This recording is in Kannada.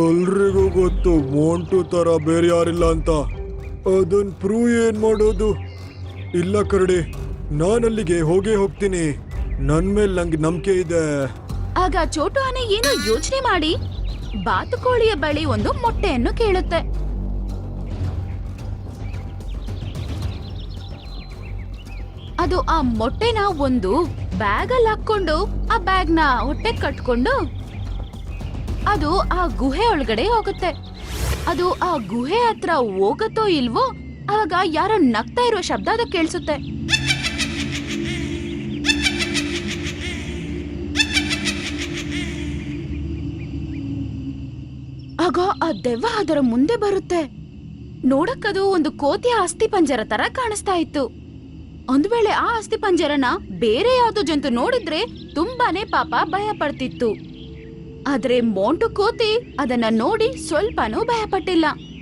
ಎಲ್ರಿಗೂ ಗೊತ್ತು, ಮೋಂಟು ತರ ಬೇರೆ ಯಾರಿಲ್ಲ ಅಂತ. ಅದನ್ ಪ್ರೂವ್ ಏನ್ ಮಾಡೋದು? ಇಲ್ಲ ಕರಡಿ, ನಾನಲ್ಲಿಗೆ ಹೋಗೇ ಹೋಗ್ತೀನಿ. ನನ್ ಮೇಲೆ ನಂಗೆ ನಂಬಿಕೆ ಇದೆ. ಆಗ ಚೋಟು ಆನೆ ಏನೋ ಯೋಚನೆ ಮಾಡಿ. ಬಾತುಕೋಳಿಯ ಬಳಿ ಒಂದು ಮೊಟ್ಟೆಯನ್ನು ಕೇಳುತ್ತೆ. ಅದು ಆ ಮೊಟ್ಟೆನ ಒಂದು ಬ್ಯಾಗ್ ಅಲ್ಲಿ ಹಾಕೊಂಡು ಆ ಬ್ಯಾಗ್ನ ಹೊಟ್ಟೆ ಕಟ್ಕೊಂಡು ಅದು ಆ ಗುಹೆ ಒಳಗಡೆ ಹೋಗುತ್ತೆ. ಅದು ಆ ಗುಹೆ ಹತ್ರ ಹೋಗತ್ತೋ ಇಲ್ವೋ, ಆಗ ಯಾರೋ ನಗ್ತಾ ಇರೋ ಶಬ್ದ ಅದು ಕೇಳಿಸುತ್ತೆ. ಆಗ ಆ ದೆವ್ವ ಅದರ ಮುಂದೆ ಬರುತ್ತೆ. ನೋಡಕ್ಕದು ಒಂದು ಕೋತಿಯ ಅಸ್ಥಿ ಪಂಜರ ತರ ಕಾಣಿಸ್ತಾ ಇತ್ತು. ಒಂದ್ ವೇಳೆ ಆ ಅಸ್ಥಿ ಪಂಜರನ ಬೇರೆ ಯಾವ್ದೋ ಜಂತು ನೋಡಿದ್ರೆ ತುಂಬಾನೇ ಪಾಪ ಭಯ ಪಡ್ತಿತ್ತು ಆದ್ರೆ ಮೋಂಟು ಕೋತಿ ಅದನ್ನ ನೋಡಿ ಸ್ವಲ್ಪನೂ ಭಯ ಪಟ್ಟಿಲ್ಲ